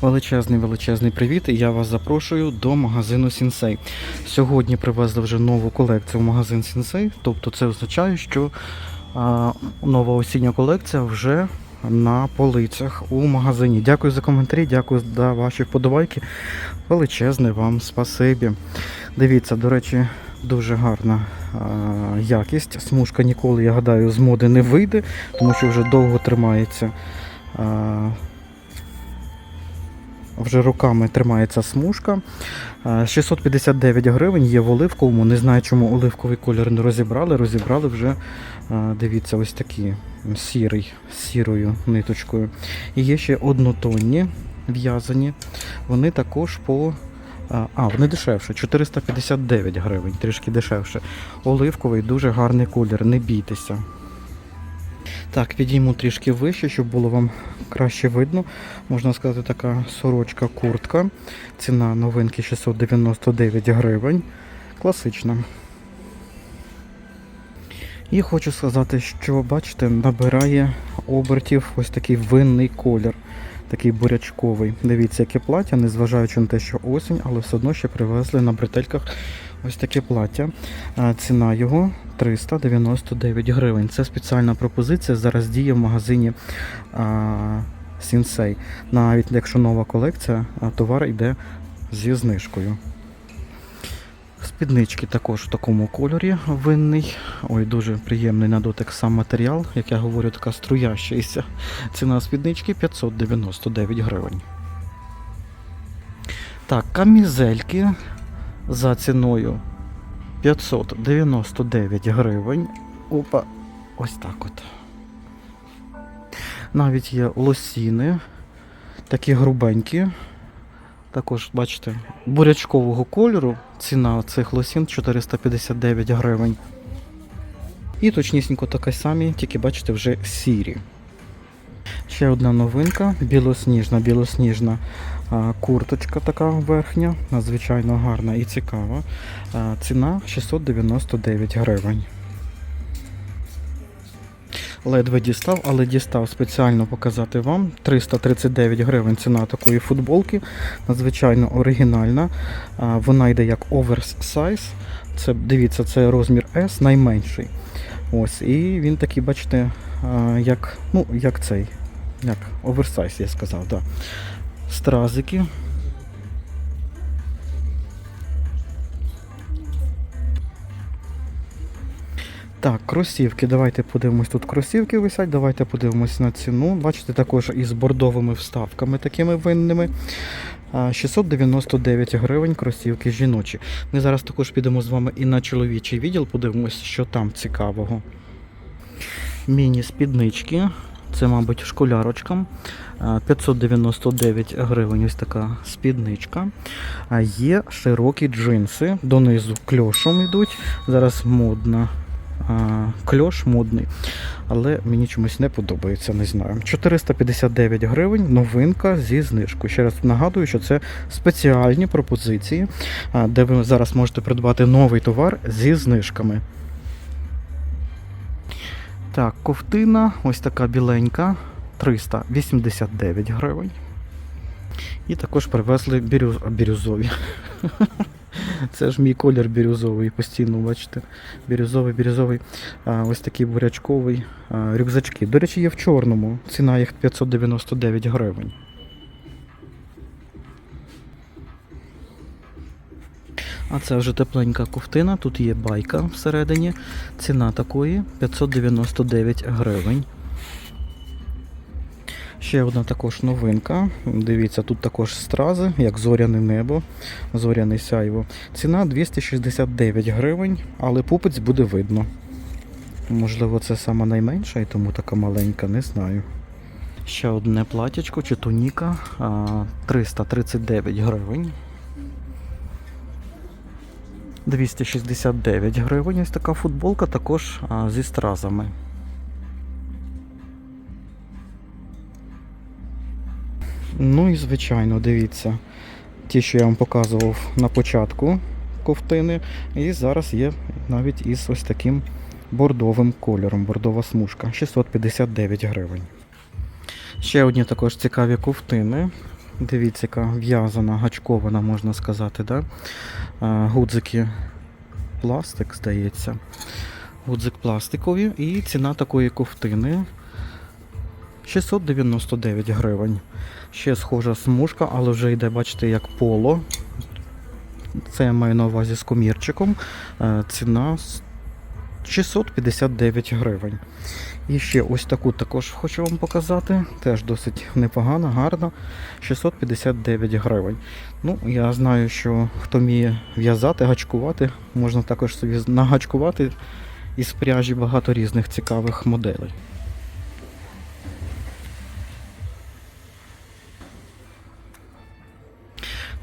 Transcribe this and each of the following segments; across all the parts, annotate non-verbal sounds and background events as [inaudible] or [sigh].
Величезний величезний привіт. і Я вас запрошую до магазину Сінсей. Сьогодні привезли вже нову колекцію в магазин Сінсей. Тобто це означає, що а, нова осіння колекція вже на полицях у магазині. Дякую за коментарі, дякую за ваші вподобайки. Величезне вам спасибі. Дивіться, до речі, дуже гарна а, якість. Смужка ніколи, я гадаю, з моди не вийде, тому що вже довго тримається. А, вже руками тримається смужка. Е, 659 гривень є в оливковому. Не знаю, чому оливковий колір не розібрали. Розібрали вже, е, дивіться, ось такі сірий, з сірою ниточкою. І є ще однотонні в'язані. Вони також по. е, А, вони дешевше, 459 гривень, трішки дешевше. Оливковий, дуже гарний колір, не бійтеся. Так, підійму трішки вище, щоб було вам краще видно. Можна сказати, така сорочка куртка. Ціна новинки 699 гривень. Класична. І хочу сказати, що, бачите, набирає обертів ось такий винний колір, такий бурячковий. Дивіться, яке плаття, незважаючи на те, що осінь, але все одно ще привезли на бретельках ось таке плаття. Ціна його 399 гривень. Це спеціальна пропозиція. Зараз діє в магазині Сінсей. Навіть якщо нова колекція, товар йде зі знижкою. Спіднички також в такому кольорі винний. Ой, дуже приємний на дотик сам матеріал, як я говорю, така струящаяся. Ціна спіднички 599 гривень. Так, камізельки за ціною 599 гривень. Опа, ось так от. Навіть є лосіни, такі грубенькі. Також, бачите, бурячкового кольору. Ціна цих лосін 459 гривень. І точнісінько така самі, тільки бачите, вже сірі. Ще одна новинка, білосніжна, білосніжна курточка така верхня, надзвичайно гарна і цікава. Ціна 699 гривень. Ледве дістав, але дістав спеціально показати вам. 339 гривень ціна такої футболки. Надзвичайно оригінальна. Вона йде як оверсайз. Це, дивіться, це розмір S, найменший. Ось, і він такий, бачите, як, ну, як цей. Як оверсайз, я сказав. Да. Стразики. Так, кросівки. Давайте подивимось. Тут кросівки висять. Давайте подивимось на ціну. Бачите, також із бордовими вставками такими винними. 699 гривень кросівки жіночі. Ми зараз також підемо з вами і на чоловічий відділ, подивимось, що там цікавого. Міні-спіднички. Це, мабуть, школярочкам. 599 гривень ось така спідничка. А є широкі джинси. Донизу кльошом йдуть. Зараз модна кльош модний, але мені чомусь не подобається, не знаю. 459 гривень, новинка зі знижкою. Ще раз нагадую, що це спеціальні пропозиції, де ви зараз можете придбати новий товар зі знижками. Так, ковтина, ось така біленька, 389 гривень. І також привезли бірюз... бірюзові. [laughs] Це ж мій колір бірюзовий, постійно, бачите. Бірюзовий, бірюзовий. Ось такий бурячковий рюкзачки. До речі, є в чорному. Ціна їх 599 гривень. А це вже тепленька ковтина. Тут є байка всередині. Ціна такої 599 гривень. Ще одна також новинка. Дивіться, тут також стрази, як зоряне небо, зоряне сяйво. Ціна 269 гривень, але пупець буде видно. Можливо, це сама найменша і тому така маленька, не знаю. Ще одне платячко чи туніка 339 гривень. 269 гривень. Ось така футболка також зі стразами. Ну і звичайно, дивіться, ті, що я вам показував на початку ковтини, і зараз є навіть із ось таким бордовим кольором, бордова смужка, 659 гривень. Ще одні також цікаві ковтини. Дивіться, яка в'язана, гачкована, можна сказати, да? Гудзики пластик, здається. Гудзик пластикові і ціна такої ковтини 699 гривень. Ще схожа смужка, але вже йде, бачите, як поло. Це я маю на увазі з комірчиком. Е, Ціна 659 гривень. І ще ось таку також хочу вам показати. Теж досить непогана, гарна. 659 гривень. Ну, я знаю, що хто вміє в'язати, гачкувати, можна також собі нагачкувати із пряжі багато різних цікавих моделей.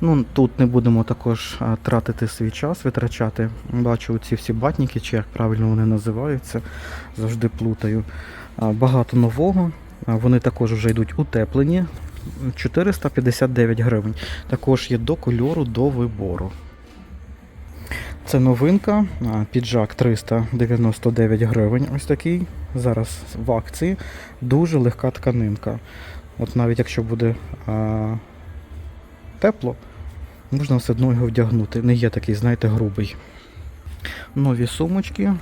Ну, тут не будемо також тратити свій час, витрачати. Бачу ці всі батніки, чи як правильно вони називаються, завжди плутаю. Багато нового. Вони також вже йдуть утеплені. 459 гривень. Також є до кольору, до вибору. Це новинка. Піджак 399 гривень. Ось такий. Зараз в акції. Дуже легка тканинка. От навіть якщо буде а, тепло, можна все одно його вдягнути. Не є такий, знаєте, грубий. Нові сумочки,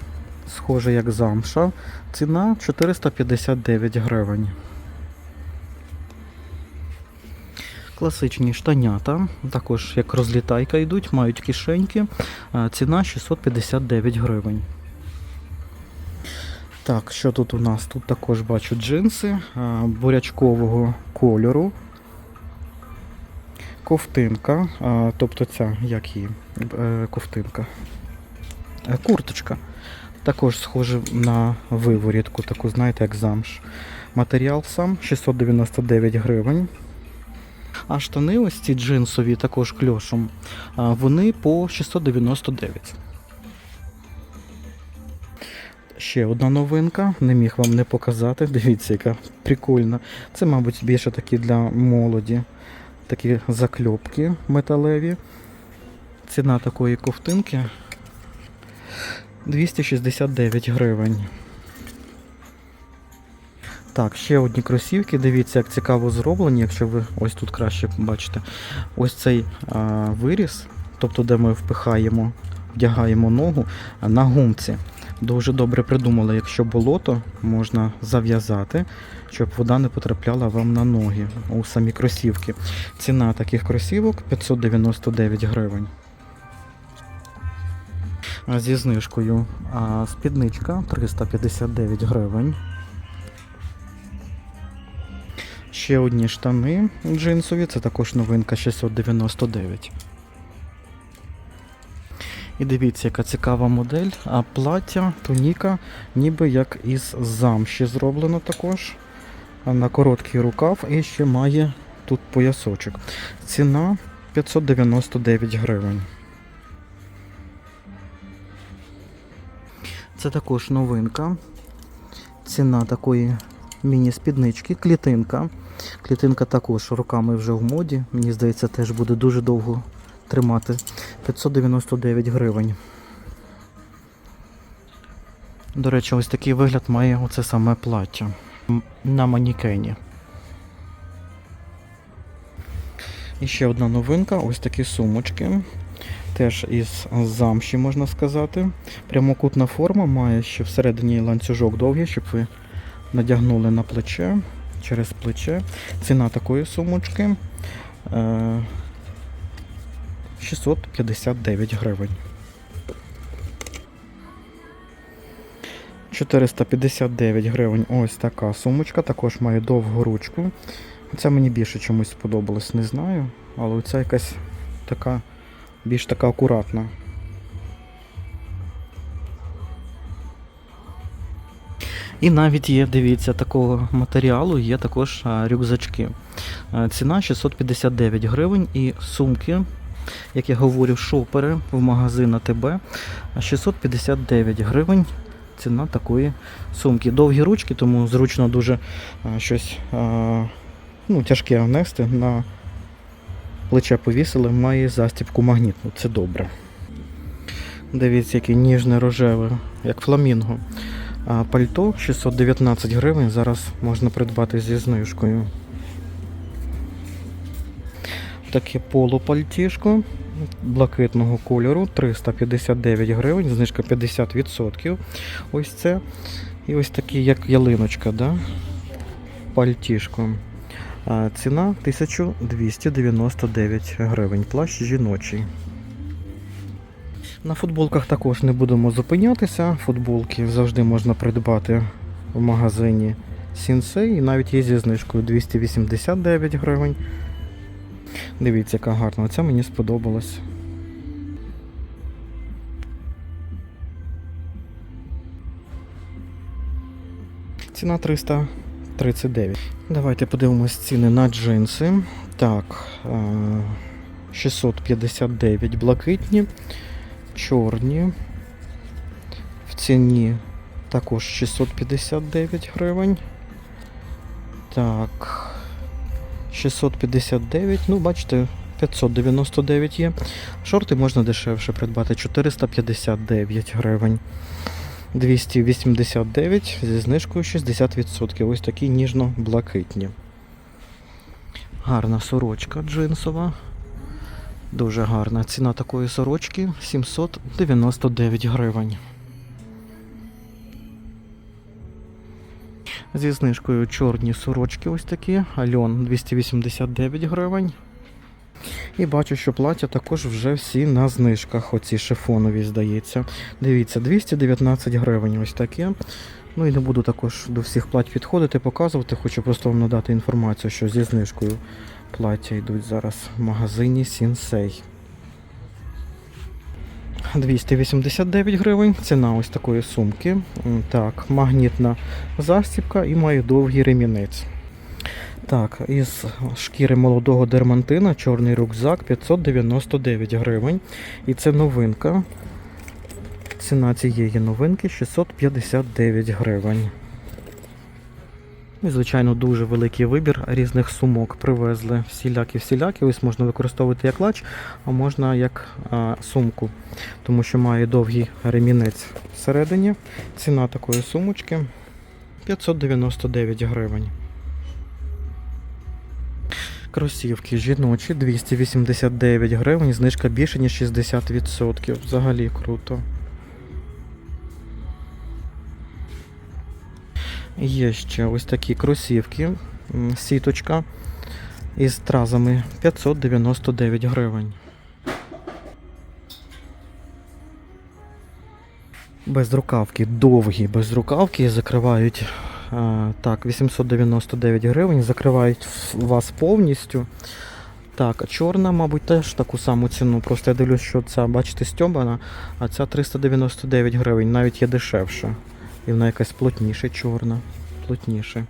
схоже як замша. Ціна 459 гривень. Класичні штанята, також як розлітайка йдуть, мають кишеньки. Ціна 659 гривень. Так, що тут у нас? Тут також бачу джинси бурячкового кольору. Ковтинка, тобто ця, як її, е, ковтинка. Е, Курточка. Також схоже на виворітку, таку, знаєте, як замш. Матеріал сам 699 гривень. А штани ось ці джинсові, також кльошом, вони по 699. Ще одна новинка, не міг вам не показати. [laughs] Дивіться, яка прикольна. Це, мабуть, більше такі для молоді. Такі закльопки металеві. Ціна такої ковтинки 269 гривень. Так, ще одні кросівки. Дивіться, як цікаво зроблені, якщо ви ось тут краще бачите. Ось цей а, виріз, тобто де ми впихаємо, вдягаємо ногу на гумці. Дуже добре придумали, якщо болото можна зав'язати, щоб вода не потрапляла вам на ноги у самі кросівки. Ціна таких кросівок 599 гривень. Зі знижкою спідничка 359 гривень. Ще одні штани джинсові, це також новинка 699. І дивіться, яка цікава модель. А плаття, туніка, ніби як із замші зроблено також. На короткий рукав і ще має тут поясочок. Ціна 599 гривень. Це також новинка. Ціна такої міні-спіднички, клітинка. Клітинка також руками вже в моді. Мені здається, теж буде дуже довго тримати. 599 гривень. До речі, ось такий вигляд має оце саме плаття на манікені. І ще одна новинка, ось такі сумочки. Теж із замші, можна сказати. Прямокутна форма має ще всередині ланцюжок довгий, щоб ви надягнули на плече через плече. Ціна такої сумочки е, 659 гривень. 459 гривень ось така сумочка, також має довгу ручку. Ця мені більше чомусь сподобалась, не знаю, але оця якась така більш така акуратна. І навіть є, дивіться, такого матеріалу є також рюкзачки. Ціна 659 гривень і сумки, як я говорю, шопери в магазин АТБ 659 гривень. Ціна такої сумки. Довгі ручки, тому зручно дуже щось ну, тяжке внести. На плече повісили, має застібку магнітну. Це добре. Дивіться, який ніжне рожеве, як фламінго. А пальто 619 гривень зараз можна придбати зі знижкою. Таке полупальтішко блакитного кольору 359 гривень, знижка 50%. Ось це. І ось такий, як ялиночка, да? пальтішко. Ціна 1299 гривень. Плащ жіночий. На футболках також не будемо зупинятися. Футболки завжди можна придбати в магазині Сінсей. І навіть є зі знижкою 289 гривень. Дивіться, яка гарна. Оця мені сподобалась. Ціна 339. Давайте подивимось ціни на джинси. Так, е, 659 блакитні, чорні. В ціні також 659 гривень. Так. 659, ну, бачите, 599 є. Шорти можна дешевше придбати 459 гривень. 289 зі знижкою 60%. Ось такі ніжно-блакитні. Гарна сорочка джинсова. Дуже гарна. Ціна такої сорочки 799 гривень. Зі знижкою чорні сорочки ось такі. Альон 289 гривень. І бачу, що плаття також вже всі на знижках. Оці шифонові, здається. Дивіться, 219 гривень ось таке. Ну і не буду також до всіх плать підходити, показувати. Хочу просто вам надати інформацію, що зі знижкою плаття йдуть зараз в магазині Сінсей. 289 гривень. Ціна ось такої сумки. Так, магнітна застібка і має довгий ремінець. Так, із шкіри молодого дермантина чорний рюкзак 599 гривень. І це новинка. Ціна цієї новинки 659 гривень. І, звичайно, дуже великий вибір різних сумок привезли. Всілякі-всілякі. Ось можна використовувати як лач, а можна як а, сумку, тому що має довгий ремінець всередині. Ціна такої сумочки 599 гривень. Кросівки жіночі 289 гривень, знижка більше ніж 60%. Взагалі круто. Є ще ось такі кросівки, сіточка із стразами 599 гривень. Безрукавки довгі, безрукавки закривають так, 899 гривень, закривають вас повністю. Так, чорна, мабуть, теж таку саму ціну. Просто я дивлюсь, що ця, бачите, стьобана, а ця 399 гривень, навіть є дешевша. І вона якась плотніша, чорна. Плотніше.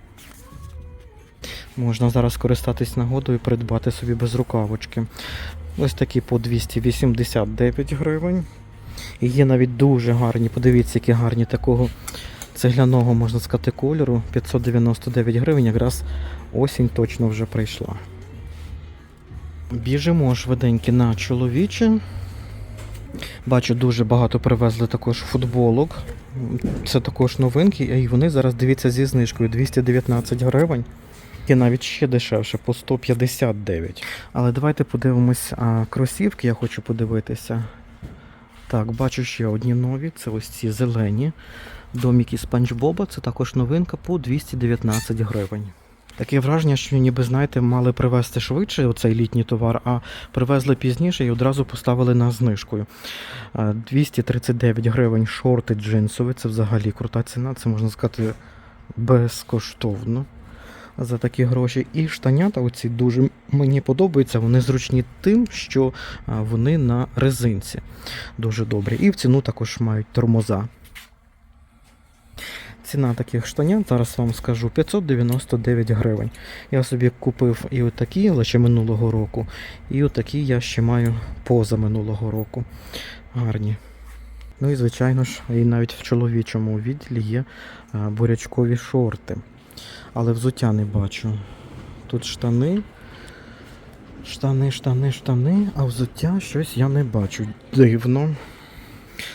Можна зараз користатись нагодою і придбати собі безрукавочки. Ось такі по 289 гривень. І є навіть дуже гарні, подивіться, які гарні такого цегляного, можна сказати, кольору. 599 гривень, якраз осінь точно вже прийшла. Біжимо швиденькі на чоловіче. Бачу, дуже багато привезли також футболок. Це також новинки, і вони зараз дивіться зі знижкою 219 гривень. І навіть ще дешевше, по 159. Але давайте подивимось а, кросівки, я хочу подивитися. Так, бачу ще одні нові. Це із ці зелені. Доміки Спанч Боба, це також новинка по 219 гривень. Таке враження, що ніби, знаєте, мали привезти швидше оцей літній товар, а привезли пізніше і одразу поставили на знижкою. 239 гривень шорти джинсові, це взагалі крута ціна, це можна сказати безкоштовно за такі гроші. І штанята оці дуже мені подобаються, вони зручні тим, що вони на резинці. Дуже добрі. І в ціну також мають тормоза. Ціна таких штанят, зараз вам скажу, 599 гривень. Я собі купив і отакі, ще минулого року, і отакі я ще маю поза минулого року. Гарні. Ну і звичайно ж, і навіть в чоловічому відділі є бурячкові шорти. Але взуття не бачу. Тут штани. Штани, штани, штани, а взуття щось я не бачу. Дивно.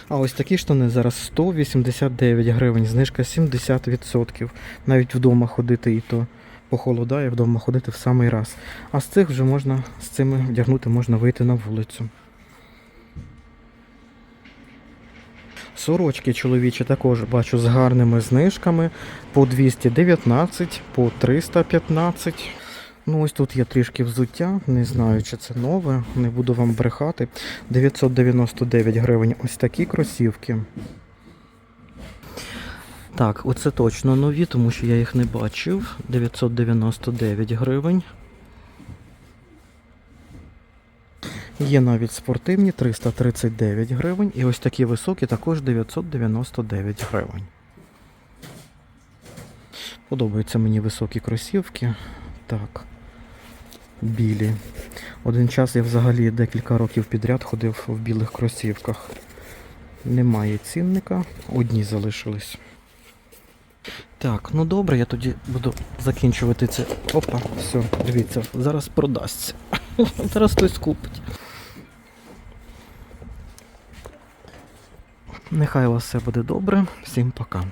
А ось такі штани зараз 189 гривень, знижка 70%. Навіть вдома ходити і то похолодає вдома ходити в самий раз. А з цих вже можна з цими вдягнути, можна вийти на вулицю. Сорочки чоловічі також бачу з гарними знижками по 219, по 315. Ну, ось тут є трішки взуття, не знаю, чи це нове, не буду вам брехати. 999 гривень ось такі кросівки. Так, оце точно нові, тому що я їх не бачив. 999 гривень. Є навіть спортивні 339 гривень. І ось такі високі також 999 гривень. Подобаються мені високі кросівки. Так. Білі. Один час я взагалі декілька років підряд ходив в білих кросівках. Немає цінника, одні залишились. Так, ну добре, я тоді буду закінчувати це. Опа, все, дивіться, зараз продасться. [laughs] Зараз хтось купить. Нехай у вас все буде добре. Всім пока.